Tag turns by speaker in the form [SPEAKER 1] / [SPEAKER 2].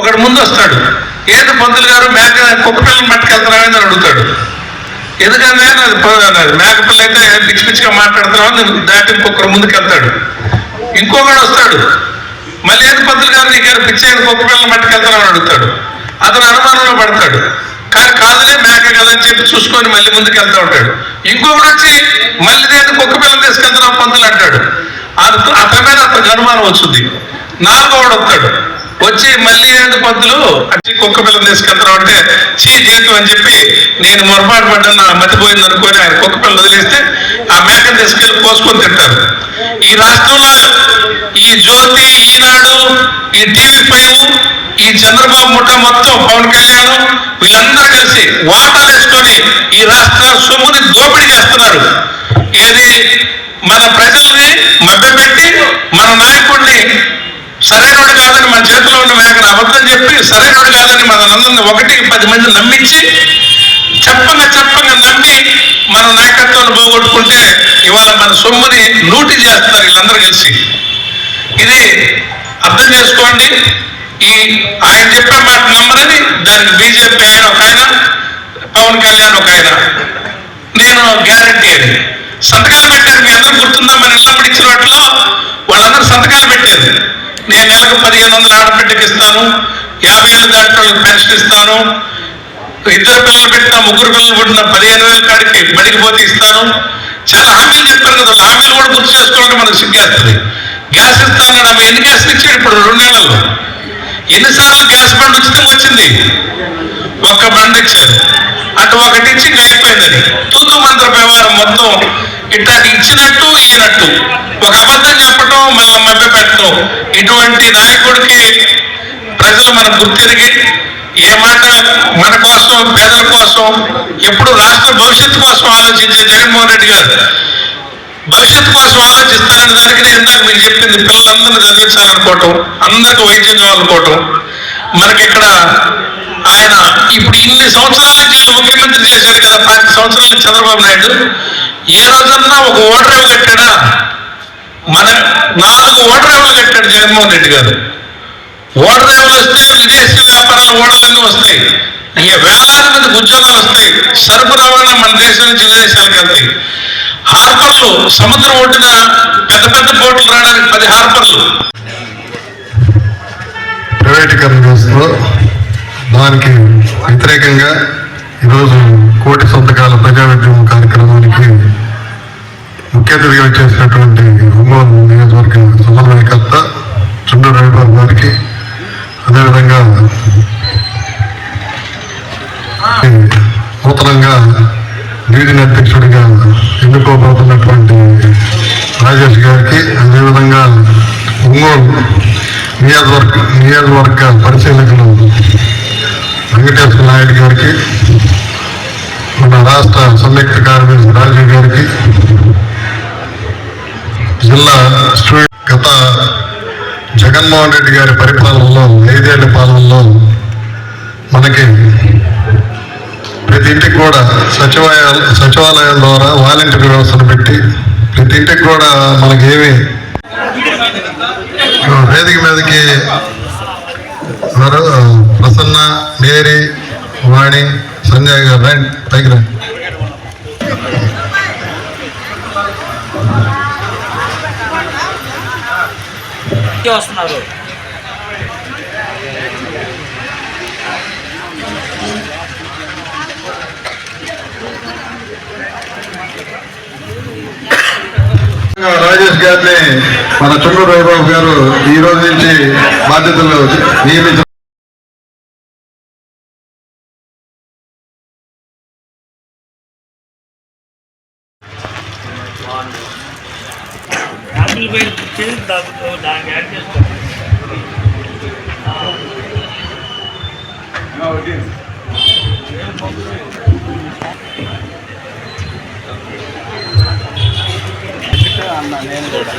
[SPEAKER 1] ఒకడు ముందు వస్తాడు ఏంటి పంతులు గారు మేక కుక్కపిల్లని పట్టుకెళ్తున్నామని అని అడుగుతాడు. ఎందుకంటే అది ప- మేకపిల్ల అయితే పిచ్చి పిచ్చిగా మాట్లాడుతున్నావు నేను దాటి ఇంకొకరు ముందుకెళ్తాడు. ఇంకొకడు వస్తాడు. మళ్ళీ ఏది పంతులు గారు నీ గారు పిచ్చి అయిన కుక్కపిల్లని పట్టుకెళ్తున్నావు అని అడుగుతాడు. అతను అనుమానంలో పడతాడు. కానీ కాదులే మేక కదా అని చెప్పి చూసుకొని మళ్ళీ ముందుకెళ్తా ఉంటాడు. ఇంకొకడు వచ్చి మళ్ళీ నేను కుక్కపిల్లని తీసుకెళ్తున్నావు పంతులు అంటాడు. అతని మీద అతనికి అనుమానం వచ్చింది. నాలుగోడు వస్తాడు. వచ్చి మళ్ళీ ఏంటి పంతులు వచ్చి కుక్క పిల్లలు తీసుకెళ్తారు అంటే చీ జీతం అని చెప్పి నేను మొరపాటు పడ్డాను మతిపోయింది అనుకొని ఆయన కుక్క పిల్లలు వదిలేస్తే ఆ మేకను తీసుకెళ్ళి కోసుకొని తింటారు. ఈ రాష్ట్రంలో ఈ జ్యోతి ఈనాడు ఈ టీవీ ఫైవ్ ఈ చంద్రబాబు ముఠ మొత్తం పవన్ కళ్యాణ్ వీళ్ళందరూ కలిసి వాటాలు వేసుకొని ఈ రాష్ట్ర సొమ్ముని దోపిడీ చేస్తున్నారు. ఏది మన సరైనడు కాదని మన చేతిలో ఉన్న మేకను అబద్ధం చెప్పి సరైనడు కాదని మన ఒకటి పది మంది నమ్మించి చెప్పన చెప్పగా నమ్మి మన నాయకత్వాన్ని పోగొట్టుకుంటే ఇవాళ మన సొమ్ముని లూటి చేస్తారు వీళ్ళందరూ కలిసి. ఇది అర్థం చేసుకోండి. ఈ ఆయన చెప్పే మాట నమ్మరని దానికి బీజేపీ ఆయన ఒక ఆయన పవన్ కళ్యాణ్ ఒక ఆయన. నేను గ్యారంటీ అని సంతకాలు పెట్టారు మీ అందరూ గుర్తుందా? మన ఇళ్ళప్పుడు ఇచ్చిన వాటిలో వాళ్ళందరూ సంతకాలు పెట్టారు. నేను నెలకు పదిహేను వందలు ఆడబిడ్డకి ఇస్తాను. యాభై ఏళ్ళు దాటి వాళ్ళకి పెన్షన్ ఇస్తాను. ఇద్దరు పిల్లలు పెట్టిన ముగ్గురు పిల్లలు పుట్టిన పదిహేను వేల కాడికి బడికి పోతే ఇస్తాను. చాలా హామీలు చెప్పారు కదా వాళ్ళ హామీలు కూడా గుర్తు చేసుకోవాలంటే మనకు సిగ్గేస్తుంది గ్యాస్ ఇస్తాను ఆమె ఎన్ని గ్యాస్లు ఇచ్చాడు ఇప్పుడు? రెండేళ్ళలో ఎన్నిసార్లు గ్యాస్ బండ్ ఉచితంగా వచ్చింది? ఒక్క బండ్ ఇచ్చారు. అటు ఒకటి ఇచ్చి ఇంకా అయిపోయిందని తూతు మంత్ర వ్యవహారం మొత్తం ఇట్లా ఇచ్చినట్టు ఇయ్యనట్టు. ఒక అబద్ధం చెప్పటం మళ్ళీ మభ్య పెట్టడం ఇటువంటి నాయకుడికి ప్రజలు మన గుర్తిరిగి ఏ మాట మన కోసం పేదల కోసం ఎప్పుడు రాష్ట్ర భవిష్యత్తు కోసం ఆలోచించే జగన్మోహన్ రెడ్డి గారు భవిష్యత్తు కోసం ఆలోచిస్తారని దానికి నేను ఇందాక మీకు చెప్పింది పిల్లలందరినీ చదివించాలనుకోవటం అందరికి వైద్యం చేయాలనుకోవటం మనకి ఇక్కడ ఆయన ఇప్పుడు ఇన్ని సంవత్సరాల నుంచి ఆయన ముఖ్యమంత్రి చేశాడు కదా పాతి సంవత్సరాలు చంద్రబాబు నాయుడు. ఏ రోజన్నా ఒక ఓడరేవు కట్టాడా? మన నాలుగు ఓటరేవులు కట్టాడు జగన్మోహన్ రెడ్డి గారు. ఓటరేవులు వస్తే విదేశీ వ్యాపారాలు ఓడలన్నీ వస్తాయి. ఇక వేలాది మంది ఉద్యోగాలు వస్తాయి. సరుకు రవాణా మన దేశం నుంచి విదేశాలకు వెళ్తాయి హార్బర్లు సముద్రం ఒడ్డున పెద్ద పెద్ద బోట్లు రావడానికి పది హార్బర్లు.
[SPEAKER 2] ప్రైవేటీకరణ చేస్తూ దానికి వ్యతిరేకంగా ఈరోజు కోటి సంతకాల ప్రజా కార్యక్రమానికి ముఖ్య అతిథిగా వచ్చేసినటువంటి ఒంగోలు నియోజకవర్గ సమన్వయకర్త చుండూరు రవిబాబు గారికి అదేవిధంగా నూతనంగా డివిజన్ అధ్యక్షుడిగా ఎన్నుకోబోతున్నటువంటి రాజేష్ గారికి అదేవిధంగా ఒంగోలు నియోజకవర్గ నియోజకవర్గ పరిశీలకులు వెంకటేశ్వర నాయుడు గారికి మన రాష్ట్ర సంయుక్త కార్యదర్శి రాజీవ్ గారికి జిల్లా స్టూడెంట్ గత జగన్మోహన్ రెడ్డి గారి పరిపాలనలో ఐదేళ్ళ పాలనలో మనకి ప్రతి ఇంటికి కూడా సచివాలయాలు సచివాలయాల ద్వారా వాలంటీర్ వ్యవస్థను పెట్టి ప్రతి ఇంటికి కూడా మనకి ఏమి వేదిక మీదకి ప్రసన్న మేరీ
[SPEAKER 3] ఇంకే వస్తున్నారు.
[SPEAKER 2] రాజేష్ గారిని మన చుండూరు రవిబాబు గారు ఈ రోజు నుంచి బాధ్యతలు నియమించారు
[SPEAKER 3] యాపిల్ పేరు చేసి దానికి యాడ్ చేసుకో
[SPEAKER 4] అన్న నేను కూడా